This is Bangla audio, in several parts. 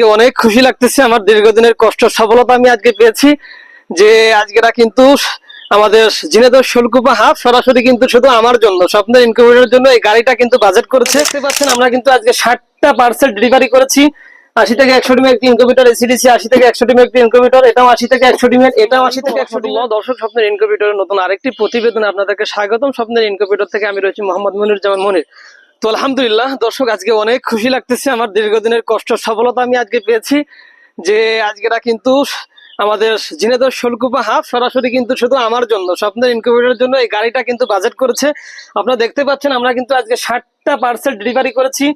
আজকে অনেক খুশি লাগতেছে, আমার দীর্ঘদিনের কষ্ট, সফলতা আমি আজকে পেয়েছি যে আজকেরা কিন্তু আমাদের জিনেদর শুল্কুপা হাফ সরাসরি কিন্তু শুধু আমার জন্য, স্বপ্নের ইনকিউবেটরের জন্য এই গাড়িটা কিন্তু বাজেট করেছে। দেখতে পাচ্ছেন, আমরা কিন্তু আজকে ষাটটা পার্সেল ডেলিভারি করেছি। আশি থেকে একশো ডিমের একটি ইনকিউবেটর এসিডিসি, আশি থেকে একশো ডিমের একটি ইনকিউবেটর এটাও আশি থেকে একশো ডিমের, এটাও আশি থেকে একশো ডিমের। দর্শক, স্বপ্নের ইনকিউবেটরের নতুন আরেকটি প্রতিবেদন আপনাদেরকে স্বাগতম। স্বপ্নের ইনকিউবেটর থেকে আমি রয়েছি মোহাম্মদ মনির জামান মনির। তো আলহামদুলিল্লাহ, দর্শক, আজকে অনেক খুশি লাগতেছে আমার দীর্ঘদিনের কষ্ট, সফলতা আমি আজকে পেয়েছি যে আজকেরা কিন্তু আমাদের জিনেদর শুল্কুপা হাফ সরাসরি কিন্তু শুধু আমার জন্য, স্বপ্নের ইনকিউবেটরের জন্য এই গাড়িটা কিন্তু বাজেট করেছে। আপনারা দেখতে পাচ্ছেন, আমরা কিন্তু আজকে ষাটটা পার্সেল ডেলিভারি করেছি।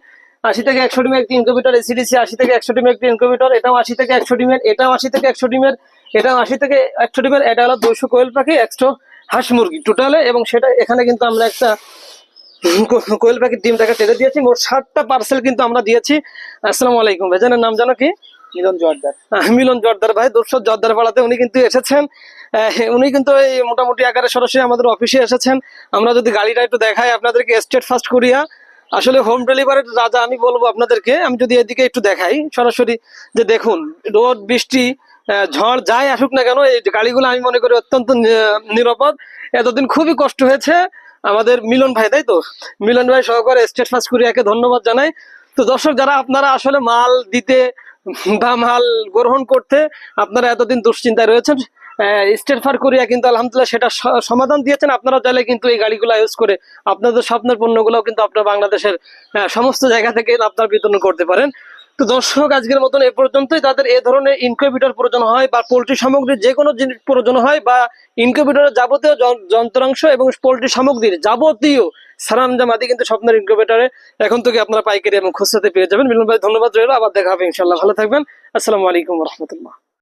আশি থেকে একশো ডিমের একটি ইনকিউবেটর এসিডিসি আশি থেকে একশো ডিমের একটি ইনকিউবেটর এটাও আশি থেকে একশো ডিমের, এটাও আশি থেকে একশো ডিমের, এটাও আশি থেকে একশো ডিমের, এটা হলো দুশো কোয়েল পাখি, একশো হাঁস মুরগি টোটালে এবং সেটা এখানে কিন্তু আমরা একটা কোয়েল পাখির ডিমটাকে টেরে দিয়েছি। মোট ষাটটা পার্সেল কিন্তু আমরা দিয়েছি। আসসালামু আলাইকুম। ভাইজানের নাম জানো কি? মিলন জোয়ারদার আহ, মিলন জর্দার ভাই দর্শক জর্দার পাড়াতে উনি কিন্তু এসেছেন। উনি কিন্তু এই মোটামুটি আকারে সরাসরি আমাদের অফিসে এসেছেন। আমরা যদি গাড়িটা একটু দেখাই আপনাদেরকে স্টেট ফার্স্ট করিয়া আসলে হোম ডেলিভারির রাজা আমি বলব আপনাদেরকে আমি যদি এদিকে একটু দেখাই সরাসরি যে দেখুন রোদ বৃষ্টি ঝড় যাই আসুক না কেন এই গাড়িগুলো আমি মনে করি অত্যন্ত নিরাপদ। এতদিন খুবই কষ্ট হয়েছে। আমাদের মিলন ভাই, তাই তো? মিলন ভাই সহকারে স্টেট ফার্স্ট কুরিয়াকে ধন্যবাদ জানাই। তো দর্শক, যারা আপনারা আসলে মাল দিতে বা মাল গ্রহণ করতে আপনারা এতদিন দুশ্চিন্তায় রয়েছেন স্টেট ফার কোরিয়া কিন্তু আলহামদুলিল্লাহ সেটা সমাধান দিয়েছেন। আপনারা চাইলে কিন্তু এই গাড়িগুলো ইউজ করে আপনাদের স্বপ্নের পণ্যগুলো কিন্তু আপনার বাংলাদেশের সমস্ত জায়গা থেকে আপনার বিতরণ করতে পারেন। তো দর্শক, আজকের মতন এ পর্যন্তই। তাদের এ ধরনের ইনকিউবেটর প্রয়োজন হয় বা পোলট্রি সামগ্রীর যে কোনো জিনিস প্রয়োজন হয় বা ইনকিউবেটরের যাবতীয় যন্ত্রাংশ এবং পোলট্রি সামগ্রীর যাবতীয় সরঞ্জাম আদি কিন্তু স্বপ্নের ইনকিউবেটরে এখন থেকে আপনারা পাইকারি এবং খুচরাতে পেয়ে যাবেন। মিলন ভাই, ধন্যবাদ রইল। আবার দেখা হবে ইনশাল্লাহ ভালো থাকবেন। আসসালামু আলাইকুম রহমতুল্লাহ।